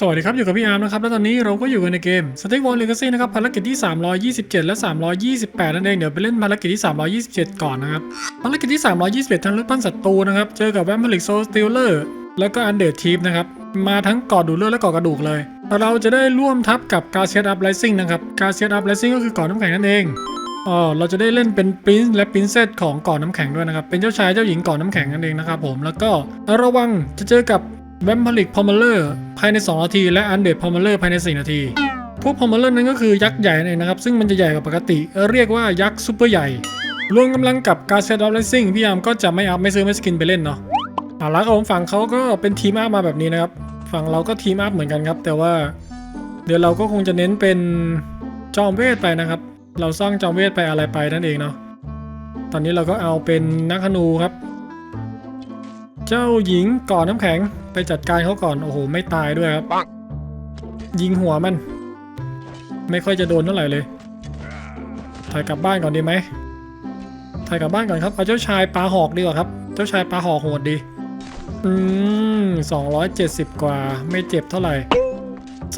สวัสดีครับ อยู่กับพี่อาร์มนะครับ แล้วตอนนี้เราก็อยู่กันในเกม s t a k e War Legacy นะครับ ภารกิจที่ 327 และ 328 นั่นเอง เดี๋ยวไปเล่นภารกิจที่ 327 ก่อนนะครับ ภารกิจที่ 321ทั้งเลือกปั้นศัตรูนะครับ เจอกับแวมพลิกโซสติลเลอร์แล้วก็อันเด t ทีฟนะครับ มาทั้งกอดดูเลือดและกอดกระดูกเลย เราจะได้ร่วมทัพกับการเซีย u อัพไ i ซิ่งนะครับการเซีย u อัพไ i ซิ่งก็คือกอดน้ำแข็งนั่นเองอ๋อเราจะได้เล่นเป็นปรินซ์และปรินเซสของกอดน้ำแข็งด้วยนะครับเป็นเจ้าชายเจ้าหญิงกอดน้ำแข็งนั่นเองนะครับผมแล้วก็ระวังจะเจอกับ แวมพลิกพอมเลอร์ภายใน 2 นาที และอันเดดพอมเลอร์ภายใน 4 นาที พวกพอมเลอร์นั้นก็คือยักษ์ใหญ่นั่นเองนะครับ ซึ่งมันจะใหญ่กว่าปกติ เรียกว่ายักษ์ซูเปอร์ใหญ่ รวมกำลังกับการเซตออฟเลสซิ่งพี่ยามก็จะไม่อัพไม่ซื้อไม่สกินไปเล่นเนาะเอาละครับผมฝั่งเขาก็เป็นทีมอัพมาแบบนี้นะครับ ฝั่งเราก็ทีมอัพเหมือนกันครับ แต่ว่าเดี๋ยวเราก็คงจะเน้นเป็นจอมเวทไปนะครับ เราสร้างจอมเวทไปอะไรไปนั่นเองเนาะ ตอนนี้เราก็เอาเป็นนักธนูครับ เจ้าหญิงก่อนน้ำแข็งไปจัดการเขาก่อน โอ้โห ไม่ตายด้วยครับ ยิงหัวมัน ไม่ค่อยจะโดนเท่าไหร่เลยถ่ายกลับบ้านก่อนดีไหมถ่ายกลับบ้านก่อนครับ เอาเจ้าชายปลาหอกดีกว่าครับ เจ้าชายปลาหอกโหดดี อืมสองร้อยเจ็ดสิบกว่า ไม่เจ็บเท่าไหร่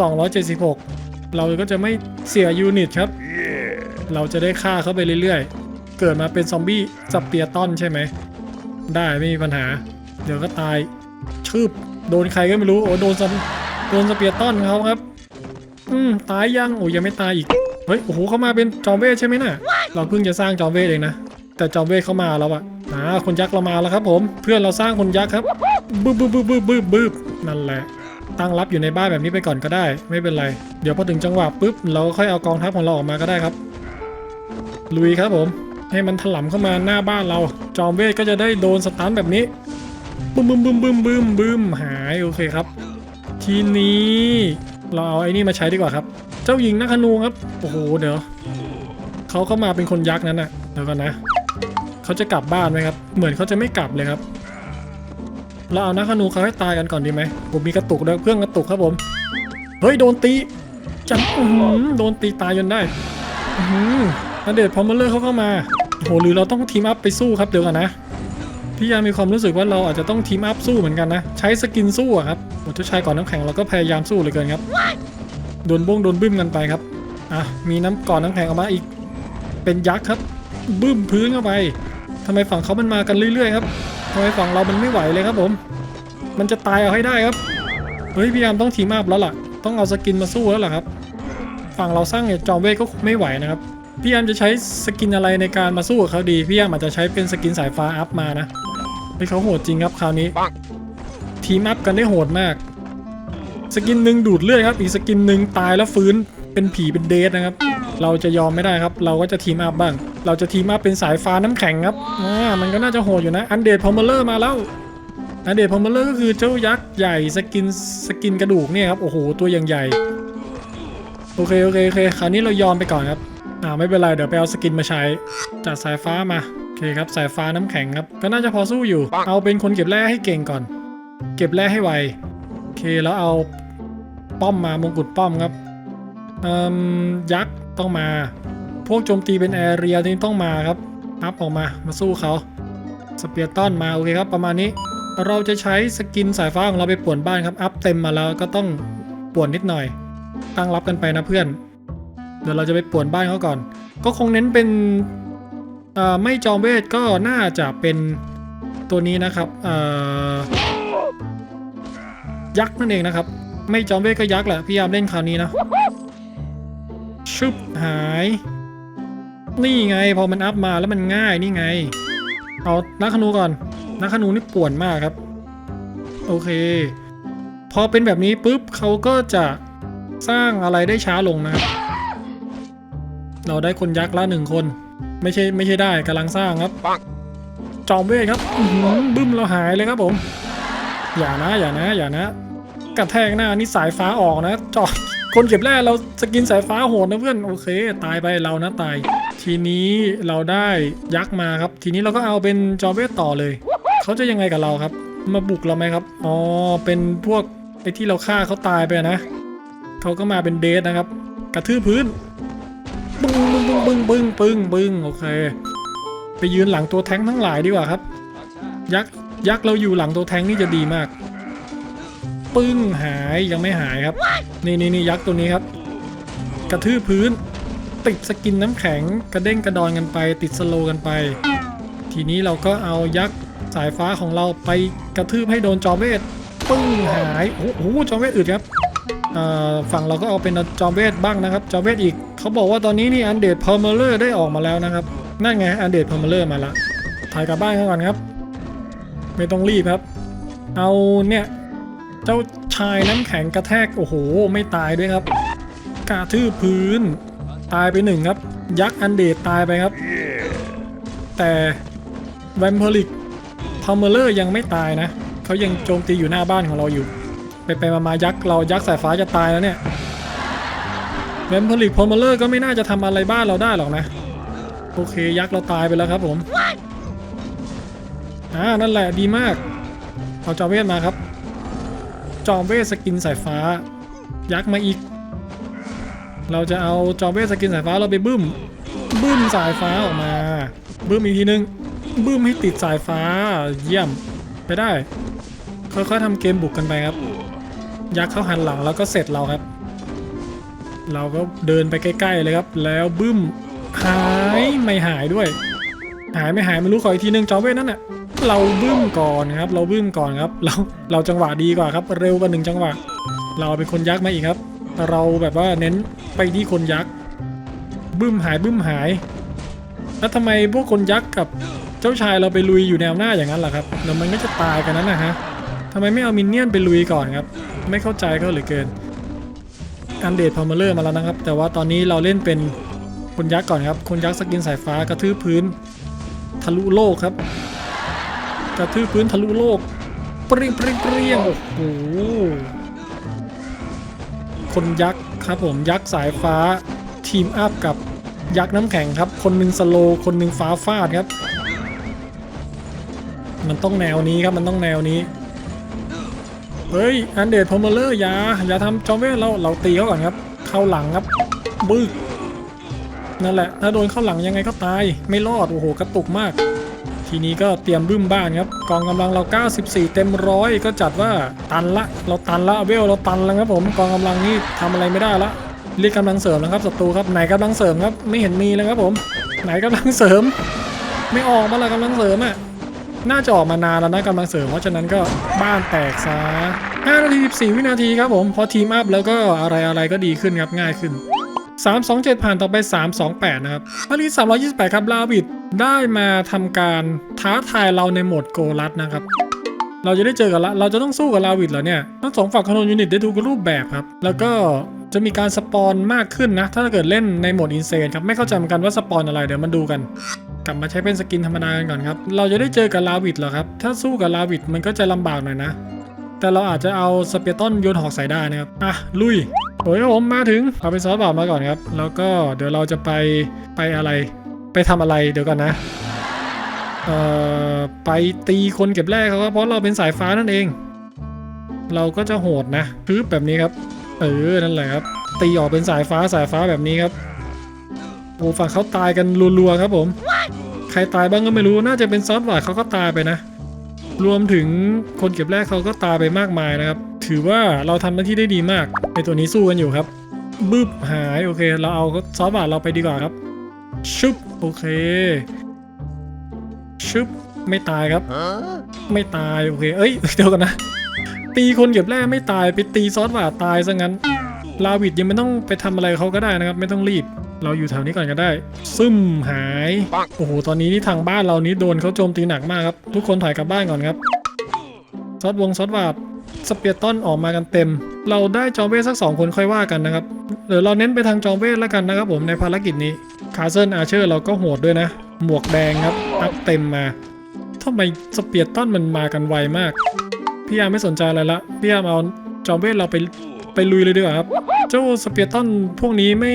สองร้อยเจ็ดสิบหกเราก็จะไม่เสียยูนิตครับ เราจะได้ฆ่าเขาไปเรื่อยๆ เกิดมาเป็นซอมบี้สเปียร์ตันใช่ไหม ได้ไม่มีปัญหา เดี๋ยวก็ตายชืบโดนใครก็ไม่รู้โอ้โดนซันโดนสเปียร์ต้อนเขาครับ อืมตายยังโอ้ยังไม่ตายอีกเฮ้ยโอ้โหเขามาเป็นจอมเวทใช่ไหมน่ะเราเพิ่งจะสร้างจอมเวทเองนะแต่จอมเวทเขามาแล้วอะอ่าคนยักษ์เรามาแล้วครับ ผม เพื่อนเราสร้างคนยักษ์ครับบึ้บบึ้บบึ้บบึ้บบึ้บบึ้บนั่นแหละตั้งรับอยู่ในบ้านแบบนี้ไปก่อนก็ได้ ไม่เป็นไร เดี๋ยวพอถึงจังหวะปุ๊บเราก็ค่อยเอากองทัพของเราออกมาก็ได้ครับ ลุยครับผม ให้มันถล่มเข้ามาหน้าบ้านเรา จอมเวทก็จะได้โดนสตันแบบนี้ บึ้มบึ้มบึ้มบึ้มบึ้มบึ้มหายโอเคครับ ทีนี้เราเอาไอ้นี่มาใช้ดีกว่าครับ เจ้าหญิงนักธนูครับ โอ้โหเดี๋ยวเขาเข้ามาเป็นคนยักษ์นั้นน่ะเดี๋ยวก่อนนะเขาจะกลับบ้านไหมครับ เหมือนเขาจะไม่กลับเลยครับ เราเอานักธนูเขาให้ตายกันก่อนดีไหมผมมีกระตุกด้วยเครื่องกระตุกครับผมเฮ้ยโดนตีจังโดนตีตายจนได้อือหือนันเดชพอมเลอร์เขาเข้ามาโหหรือเราต้องทีมอัพไปสู้ครับเดี๋ยวกันนะ พี่ยามีความรู้สึกว่าเราอาจจะต้องทีมอัพสู้เหมือนกันนะ ใช้สกินสู้อะครับโอ้เจ้าชายก่อนน้ำแข็งเราก็พยายามสู้เลยเกินครับ โดนบ้งโดนบึ้มกันไปครับ อะ มีน้ำก่อนน้ำแข็งออกมาอีก เป็นยักษ์ครับ บึ้มพื้นเข้าไปทำไมฝั่งเขามันมากันเรื่อยๆครับทำไมฝั่งเรามันไม่ไหวเลยครับผม มันจะตายเอาให้ได้ครับ เฮ้ยพี่ยามต้องทีมอัพแล้วล่ะ ต้องเอาสกินมาสู้แล้วล่ะครับ ฝั่งเราสร้างเนี่ยจอมเวทก็ไม่ไหวนะครับพี่ยามจะใช้สกินอะไรในการมาสู้กับเขาดี พี่ยามอาจจะใช้เป็นสกินสายฟ้าอัพมานะ เฮ้ยเขาโหดจริงครับคราวนี้ ทีมอัพกันได้โหดมาก สกินหนึ่งดูดเลือดครับ อีกสกินหนึ่งตายแล้วฟื้นเป็นผีเป็นเดทนะครับ เราจะยอมไม่ได้ครับ เราก็จะทีมอัพบ้าง เราจะทีมอัพเป็นสายฟ้าน้ำแข็งครับอ่ามันก็น่าจะโหดอยู่นะ อันเดดพอมเลอร์มาแล้วอันเดดพอมเลอร์ก็คือเจ้ายักษ์ใหญ่สกินสกินกระดูกเนี่ยครับโอ้โหตัวอย่างใหญ่โอเคโอเคโอเคคราวนี้เรายอมไปก่อนครับ อ่าไม่เป็นไรเดี๋ยวไปเอาสกินมาใช้ จัดสายฟ้ามา โอเคครับสายฟ้าน้ำแข็งครับ ก็น่าจะพอสู้อยู่ เอาเป็นคนเก็บแร่ให้เก่งก่อน เก็บแร่ให้ไว โอเคแล้วเอาป้อมมามงกุฎป้อมครับเอ่มยักษ์ต้องมา พวกโจมตีเป็นแอเรียนี่ต้องมาครับอัพออกมามาสู้เขาสเปียร์ตันมาโอเคครับ ประมาณนี้เราจะใช้สกินสายฟ้าของเราไปป่วนบ้านครับ อัพเต็มมาแล้วก็ต้องป่วนนิดหน่อย ตั้งรับกันไปนะเพื่อน เดี๋ยวเราจะไปป่วนบ้านเขาก่อน ก็คงเน้นเป็นไม่จอมเวทก็น่าจะเป็นตัวนี้นะครับยักษ์นั่นเองนะครับ ไม่จอมเวทก็ยักษ์แหละพี่ยามเล่นคราวนี้นะชึบหาย นี่ไงพอมันอัพมาแล้วมันง่ายนี่ไง เอานักขนูก่อนนักขนูนี่ป่วนมากครับ โอเค พอเป็นแบบนี้ปุ๊บเขาก็จะสร้างอะไรได้ช้าลงนะครับ เราได้คนยักษ์ละหนึ่งคน ไม่ใช่ไม่ใช่ได้กำลังสร้างครับจอมเวทครับอื้อหือบึ้มเราหายเลยครับผม อย่านะอย่านะอย่านะกระแทกหน้านี่สายฟ้าออกนะจอดคนเก็บแร่เราสกินสายฟ้าโหดนะเพื่อนโอเค ตายไปเรานะตาย ทีนี้เราได้ยักษ์มาครับ ทีนี้เราก็เอาเป็นจอมเวทต่อเลย เขาจะยังไงกับเราครับ มาบุกเราไหมครับอ๋อเป็นพวกไอ้ที่เราฆ่าเขาตายไปอะนะเขาก็มาเป็นเดทนะครับ กระทืบพื้น บึ้งบึ้งบึ้งบึ้งบึ้งบึ้งปึ้งโอเค ไปยืนหลังตัวแท้งทั้งหลายดีกว่าครับ ยักษ์ยักษ์เราอยู่หลังตัวแท้งนี่จะดีมาก ปึ้งหายยังไม่หายครับ นี่นี่นี่ยักษ์ตัวนี้ครับ กระทืบพื้น ติดสกินน้ำแข็ง กระเด้งกระดอนกันไป ติดสโลกันไป ทีนี้เราก็เอายักษ์สายฟ้าของเราไปกระทืบให้โดนจอมเวทปึ้งหายโอ้โหจอมเวทอึดครับฝั่งเราก็เอาเป็นจอมเวทบ้างนะครับ จอมเวทอีก เขาบอกว่าตอนนี้นี่อันเดดพอร์เมเลอร์ได้ออกมาแล้วนะครับ นั่นไงอันเดดพอร์เมเลอร์มาละถ่ายกลับบ้านกันก่อนครับ ไม่ต้องรีบครับ เอาเนี่ย เจ้าชายน้ำแข็งกระแทก โอ้โห ไม่ตายด้วยครับกระทืบพื้น ตายไปหนึ่งครับ ยักษ์อันเดดตายไปครับ แต่แวมเพลิกพาวเมเลอร์ยังไม่ตายนะ เขายังโจมตีอยู่หน้าบ้านของเราอยู่ ไปไปมามายักษ์เรายักษ์สายฟ้าจะตายแล้วเนี่ย แวมเพลิกพาวเมเลอร์ก็ไม่น่าจะทำอะไรบ้านเราได้หรอกนะ โอเคยักษ์เราตายไปแล้วครับผมอ่านั่นแหละดีมากเอาจอมเวทมาครับ จอมเวทสกินสายฟ้า ยักษ์มาอีก เราจะเอาจอมเวทสกินสายฟ้าเราไปบึ้มบึ้มสายฟ้าออกมาบึ้มอีกทีนึงบึ้มให้ติดสายฟ้าเยี่ยมไปได้ค่อยๆทำเกมบุกกันไปครับ ยักษ์เข้าหันหลังแล้วก็เสร็จเราครับ เราก็เดินไปใกล้ๆเลยครับ แล้วบึ้มหายไม่หายด้วย หายไม่หายไม่รู้ขออีกทีนึงจอมเวทนั่นน่ะเราบึ้มก่อนครับ เราบึ้มก่อนครับ เราเราจังหวะดีกว่าครับ เร็วกว่าหนึ่งจังหวะ เราเป็นคนยักษ์มาอีกครับ เราแบบว่าเน้นไปที่คนยักษ์บึ้มหายบึ้มหายแล้วทำไมพวกคนยักษ์กับเจ้าชายเราไปลุยอยู่แนวหน้าอย่างนั้นล่ะครับเดี๋ยวมันก็จะตายกันนั้นนะฮะทำไมไม่เอามินเนี่ยนไปลุยก่อนครับ ไม่เข้าใจเขาเหลือเกิน อันเดดพอมาเลอร์มาแล้วนะครับ แต่ว่าตอนนี้เราเล่นเป็นคนยักษ์ก่อนครับ คนยักษ์สกินสายฟ้ากระทืบพื้นทะลุโลกครับ กระทืบพื้นทะลุโลกเปรี้ยงเปรี้ยงเปรี้ยงโอ้โหคนยักษ์ครับผมยักษ์สายฟ้าทีมอัพกับยักษ์น้ำแข็งครับ คนหนึ่งสโลคนหนึ่งฟ้าฟาดครับ มันต้องแนวนี้ครับมันต้องแนวนี้ เฮ้ย อันเดดพอมเลอร์อย่าอย่าทำจอมเวทเราเราตีเขาก่อนครับ เข้าหลังครับ บึ้กนั่นแหละ ถ้าโดนเข้าหลังยังไงก็ตาย ไม่รอด โอ้โห กระตุกมาก ทีนี้ก็เตรียมบึ้มบ้านครับ กองกำลังเรา 94 เต็มร้อยก็จัดว่าตันละ เราตันละเวลเราตันแล้วครับผม กองกำลังนี่ทำอะไรไม่ได้ละ เรียกกำลังเสริมแล้วครับศัตรูครับ ไหนกำลังเสริมครับ ไม่เห็นมีเลยครับผม ไหนกำลังเสริม ไม่ออกมาละกำลังเสริมอะ น่าจะออกมานานแล้วนะกำลังเสริมเพราะฉะนั้นก็บ้านแตกซะ5นาที14 วินาทีครับผมพอทีมอัพแล้วก็อะไรอะไรก็ดีขึ้นครับง่ายขึ้น 327 ผ่านต่อไป 328 นะครับภารกิจ328 ครับลาวิดได้มาทำการท้าทายเราในโหมดโกลัดนะครับเราจะได้เจอกันละเราจะต้องสู้กับลาวิดเหรอเนี่ยทั้งสองฝั่งคอนโทรลยูนิตได้ทุกรูปแบบครับ แล้วก็จะมีการสปอนมากขึ้นนะ ถ้าเกิดเล่นในโหมดอินเซนครับ ไม่เข้าใจเหมือนกันว่าสปอนอะไร เดี๋ยวมาดูกัน กลับมาใช้เป็นสกินธรรมดากันก่อนครับ เราจะได้เจอกับลาวิดเหรอครับ ถ้าสู้กับลาวิดมันก็จะลำบากหน่อยนะ แต่เราอาจจะเอาสเปียร์ตันโยนหอกใส่ได้นะครับ อะ ลุย โอ้ยผมมาถึง เอาเป็นซอสบามาก่อนครับ แล้วก็เดี๋ยวเราจะไปไปอะไร ไปทำอะไรเดี๋ยวกันนะ เอ่อ ไปตีคนเก็บแร่เขาครับเพราะเราเป็นสายฟ้านั่นเอง เราก็จะโหดนะคือแบบนี้ครับ เออ นั่นแหละครับ ตีออกเป็นสายฟ้าสายฟ้าแบบนี้ครับโอ้ฝั่งเขาตายกันรัวๆครับผม ใครตายบ้างก็ไม่รู้น่าจะเป็นซอสหวาดเขาก็ตายไปนะ รวมถึงคนเก็บแรกเขาก็ตายไปมากมายนะครับ ถือว่าเราทำหน้าที่ได้ดีมากในตัวนี้สู้กันอยู่ครับบึ้บหายโอเค เราเอาซอสบาทเราไปดีกว่าครับชุบโอเคชุบไม่ตายครับ ไม่ตายโอเคเอ้ยเดี๋ยวกันนะ ตีคนเก็บแร่ไม่ตายไปตีซอสบาทตายซะงั้นลาวิดยังไม่ต้องไปทำอะไรเขาก็ได้นะครับ ไม่ต้องรีบ เราอยู่แถวนี้ก่อนก็ได้ ซึมหาย โอ้โห ตอนนี้นี่ทางบ้านเรานี้โดนเขาโจมตีหนักมากครับ ทุกคนถอยกลับบ้านก่อนครับ ซอสวงซอสบาดสเปียร์ตันออกมากันเต็ม เราได้จอมเวทสักสองคนค่อยว่ากันนะครับเดี๋ยวเราเน้นไปทางจอมเวทแล้วกันนะครับผมในภารกิจนี้ คาเซิลอาเชอร์เราก็โหดด้วยนะ หมวกแดงครับ อัพเต็มมาทำไมสเปียร์ตันมันมากันไวมาก พี่ยามไม่สนใจอะไรละ พี่ยามเอาจอมเวทเราไปไปลุยเลยดีกว่าครับ เจ้าสเปียร์ตันพวกนี้ไม่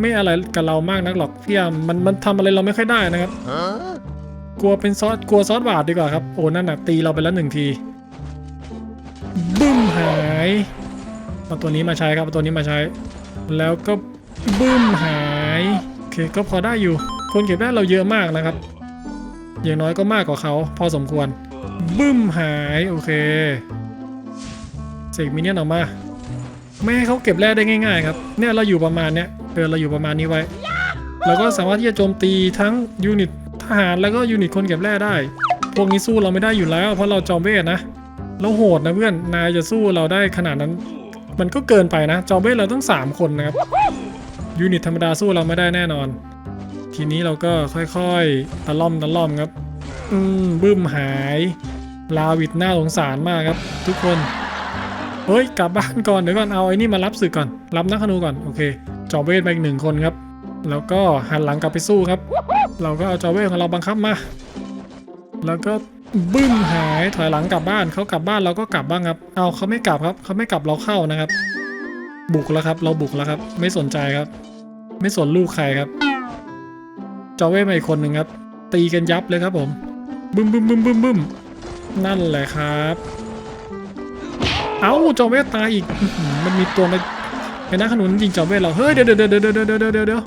ไม่อะไรกับเรามากนักหรอกพี่ยามมันมันทำอะไรเราไม่ค่อยได้นะครับ กลัวเป็นซอสกลัวซอสบาดดีกว่าครับโอ้นั่นน่ะตีเราไปแล้วหนึ่งทีบึ้มหายเอาตัวนี้มาใช้ครับเอาตัวนี้มาใช้ แล้วก็บึ้มหายโอเคก็พอได้อยู่ คนเก็บได้เราเยอะมากนะครับ อย่างน้อยก็มากกว่าเขาพอสมควร บึ้มหายโอเคเสกมินเนี่ยนออกมา ไม่ให้เขาเก็บแร่ได้ง่าย ๆ ครับ เนี่ยเราอยู่ประมาณเนี้ย เออเราอยู่ประมาณนี้ไว้เราก็สามารถที่จะโจมตีทั้งยูนิตทหารแล้วก็ยูนิตคนเก็บแร่ได้ พวกนี้สู้เราไม่ได้อยู่แล้วเพราะเราจอมเวทนะ เราโหดนะเพื่อน นายจะสู้เราได้ขนาดนั้น มันก็เกินไปนะ จอมเวทเราต้อง 3 คนนะครับ ยูนิตธรรมดาสู้เราไม่ได้แน่นอน ทีนี้เราก็ค่อยๆ ตะล่อมตะล่อมครับ อืมบึ้มหาย ลาวิดน่าสงสารมากครับ ทุกคน เฮ้ยกลับบ้านก่อนเดี๋ยวก่อนเอาไอ้นี่มารับศึกก่อน รับนักธนูก่อนโอเค จอเวทมาอีกหนึ่งคนครับ แล้วก็หันหลังกลับไปสู้ครับ เราก็เอาจอเวทของเราบังคับมา แล้วก็บึ้มหายถอยหลังกลับบ้านเขากลับบ้านเราก็กลับบ้างครับ เอาเขาไม่กลับครับเขาไม่กลับเราเข้านะครับ บุกแล้วครับ เราบุกแล้วครับ ไม่สนใจครับ ไม่สนลูกใครครับ จอเวทมาอีกคนหนึ่งครับ ตีกันยับเลยครับผมบึ้มบึ้มบึ้มบึ้มบึ้มนั่นแหละครับ เอาจอเวทตายอีกมันมีตัวใน เห็นนักขนุนยิงจอบเวทเรา เฮ้ยเดี๋ยวเดี๋ยวเดี๋ยวเดี๋ยวเดี๋ยวเดี๋ยว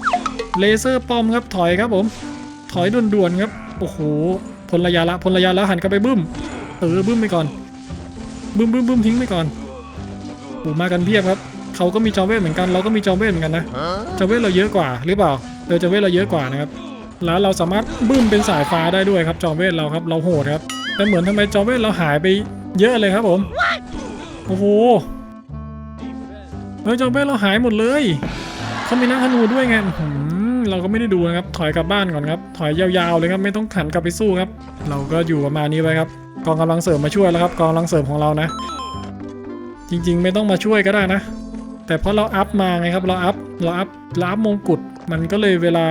เลเซอร์ปอมครับถอยครับผม ถอยด่วนๆครับ โอ้โหพลระยะละพลระยะแล้วหันกลับไปบึ้ม เออบึ้มไปก่อน บึ้มบึ้มบึ้มทิ้งไปก่อนโอ้มากันเพียบครับ เขาก็มีจอมเวทเหมือนกัน เราก็มีจอมเวทเหมือนกันนะ จอมเวทเราเยอะกว่าหรือเปล่าเออจอมเวทเราเยอะกว่านะครับ แล้วเราสามารถบึ้มเป็นสายฟ้าได้ด้วยครับ จอมเวทเราครับ เราโหดครับ แต่เหมือนทำไมจอมเวทเราหายไปเยอะเลยครับผม โอ้โห ฮ้ยจอเวทเราหายหมดเลยเขามีนักธนูด้วยไงเราก็ไม่ได้ดูนะครับ ถอยกลับบ้านก่อนครับ ถอยยาวๆเลยครับ ไม่ต้องขันกลับไปสู้ครับ เราก็อยู่ประมาณนี้ไว้ครับ กองกำลังเสริมมาช่วยแล้วครับ กองกำลังเสริมของเรานะ จริงๆ ไม่ต้องมาช่วยก็ได้นะ แต่เพราะเราอัพมาไงครับ เราอัพ เราอัพเราอัพมงกุฎ มันก็เลยเวลา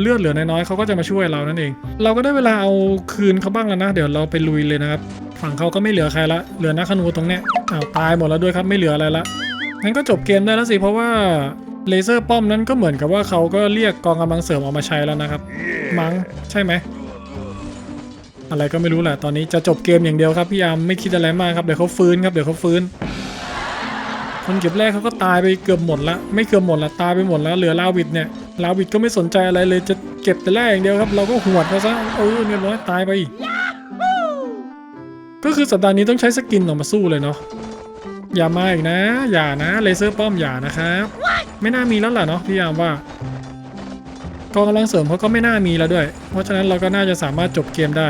เลือดเหลือน้อยๆเขาก็จะมาช่วยเรานั่นเอง เราก็ได้เวลาเอาคืนเขาบ้างแล้วนะ เดี๋ยวเราไปลุยเลยนะครับ ฝั่งเขาก็ไม่เหลือใครละ เหลือนักขนูตรงเนี้ยอ้าวตายหมดแล้วด้วยครับ ไม่เหลืออะไรละ งั้นก็จบเกมได้แล้วสิเพราะว่าเลเซอร์ป้อมนั้นก็เหมือนกับว่าเขาก็เรียกกองกำลังเสริมออกมาใช้แล้วนะครับ มั้งใช่ไหม อะไรก็ไม่รู้แหละตอนนี้จะจบเกมอย่างเดียวครับพี่ยามไม่คิดอะไรมากครับเดี๋ยวเขาฟื้นครับเดี๋ยวเขาฟื้น คนเก็บแรกเขาก็ตายไปเกือบหมดละไม่เกือบหมดละตายไปหมดแล้วเหลือลาวิดเนี่ยลาวิดก็ไม่สนใจอะไรเลยจะเก็บแต่แรกอย่างเดียวครับ เราก็หวดเขาซะเออเรียบร้อยตายไป ก็คือสัปดาห์นี้ต้องใช้สกินออกมาสู้เลยเนาะ อย่ามาอีกนะ อย่านะเลเซอร์ป้อมอย่านะครับไม่น่ามีแล้วล่ะเนาะพี่ยามว่ากองกำลังเสริมเขาก็ไม่น่ามีแล้วด้วย เพราะฉะนั้นเราก็น่าจะสามารถจบเกมได้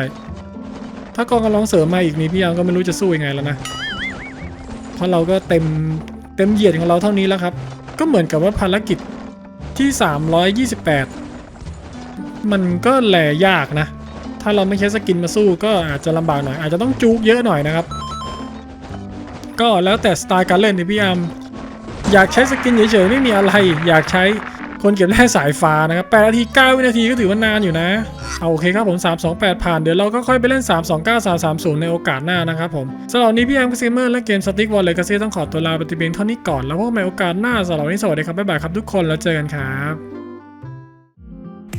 ถ้ากองกำลังเสริมมาอีกนี้พี่ยามก็ไม่รู้จะสู้ยังไงแล้วนะเพราะเราก็เต็มเต็มเหยียดของเราเท่านี้แล้วครับ ก็เหมือนกับว่าภารกิจที่ 328 มันก็แหล่ยากนะ ถ้าเราไม่ใช้สกินมาสู้ก็อาจจะลำบากหน่อย อาจจะต้องจูกเยอะหน่อยนะครับ ก็แล้วแต่สไตล์การเล่นที่พี่ยามอยากใช้สกินเฉยๆไม่มีอะไร อยากใช้คนเก็บแร่สายฟ้านะครับ8นาที 9 วินาทีก็ถือว่านานอยู่นะ เอาโอเคครับผม 328 ผ่าน เดี๋ยวเราก็ค่อยไปเล่น 329 330 ในโอกาสหน้านะครับผมสำหรับนี้พี่แอมก็ซีเมอร์และเกมสติ๊กวอลเลยกาซีต้องขอตัวลาไปแต่เพียงเท่านี้ก่อน แล้วพบกันใหม่โอกาสหน้าสำหรับวันนี้สวัสดีครับ บ๊ายบายครับทุกคนแล้วเจอกันครับ